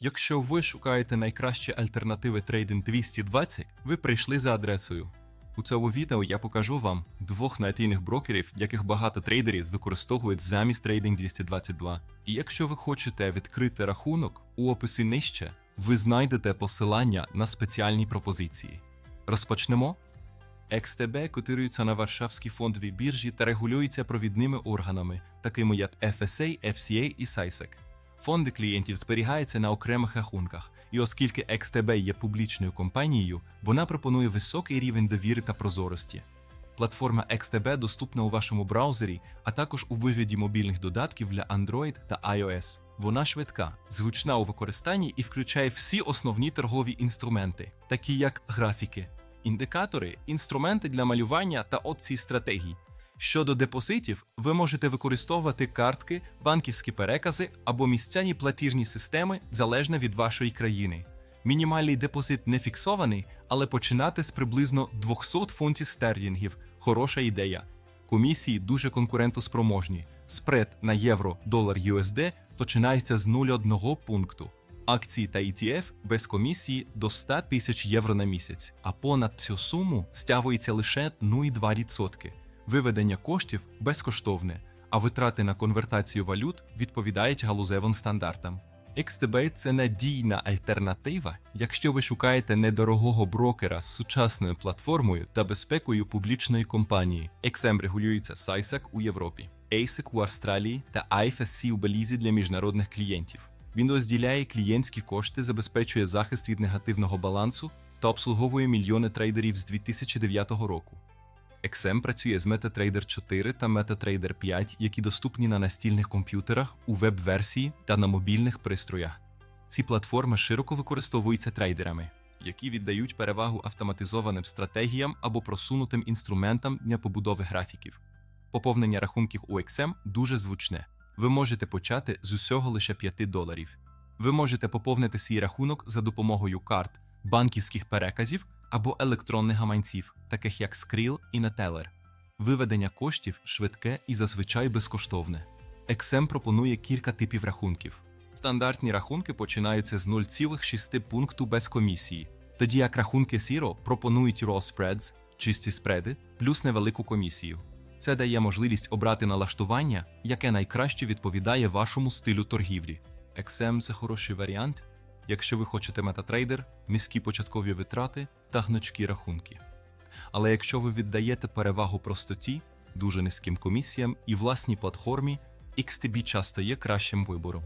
Якщо ви шукаєте найкращі альтернативи Trading 220, ви прийшли за адресою. У цьому відео я покажу вам двох надійних брокерів, яких багато трейдерів використовують замість Trading 222. І якщо ви хочете відкрити рахунок, у описі нижче ви знайдете посилання на спеціальні пропозиції. Розпочнемо. XTB котирується на Варшавській фондовій біржі та регулюється провідними органами, такими як FSA, FCA і SISEC. Фонди клієнтів зберігаються на окремих рахунках, і оскільки XTB є публічною компанією, вона пропонує високий рівень довіри та прозорості. Платформа XTB доступна у вашому браузері, а також у вигляді мобільних додатків для Android та iOS. Вона швидка, зручна у використанні і включає всі основні торгові інструменти, такі як графіки, індикатори, інструменти для малювання та опції стратегій. Щодо депозитів, ви можете використовувати картки, банківські перекази або місцяні платіжні системи залежно від вашої країни. Мінімальний депозит не фіксований, але починати з приблизно 200 фунтів стерлінгів хороша ідея. Комісії дуже конкурентоспроможні. Спред на євро долар USD починається з 0,1 пункту. Акції та ETF без комісії до 100 тисяч євро на місяць, а понад цю суму стягується лише 0,2%. Виведення коштів безкоштовне, а витрати на конвертацію валют відповідають галузевим стандартам. XTB – це надійна альтернатива, якщо ви шукаєте недорогого брокера з сучасною платформою та безпекою публічної компанії. XM регулюється SISAC у Європі, ASIC у Австралії та IFSC у Белізі для міжнародних клієнтів. Він розділяє клієнтські кошти, забезпечує захист від негативного балансу та обслуговує мільйони трейдерів з 2009 року. XM працює з MetaTrader 4 та MetaTrader 5, які доступні на настільних комп'ютерах, у веб-версії та на мобільних пристроях. Ці платформи широко використовуються трейдерами, які віддають перевагу автоматизованим стратегіям або просунутим інструментам для побудови графіків. Поповнення рахунків у XM дуже звучне. Ви можете почати з усього лише 5 доларів. Ви можете поповнити свій рахунок за допомогою карт, банківських переказів або електронних гаманців, таких як Skrill і Neteller. Виведення коштів швидке і зазвичай безкоштовне. XM пропонує кілька типів рахунків. Стандартні рахунки починаються з 0,6 пункту без комісії, тоді як рахунки Zero пропонують raw spreads, чисті спреди, плюс невелику комісію. Це дає можливість обрати налаштування, яке найкраще відповідає вашому стилю торгівлі. XM – це хороший варіант, якщо ви хочете метатрейдер, низькі початкові витрати та гнучкі рахунки. Але якщо ви віддаєте перевагу простоті, дуже низьким комісіям і власній платформі, XTB часто є кращим вибором.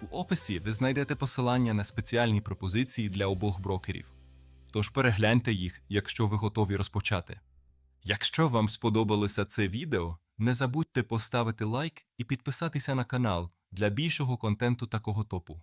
У описі ви знайдете посилання на спеціальні пропозиції для обох брокерів. Тож перегляньте їх, якщо ви готові розпочати. Якщо вам сподобалося це відео, не забудьте поставити лайк і підписатися на канал для більшого контенту такого топу.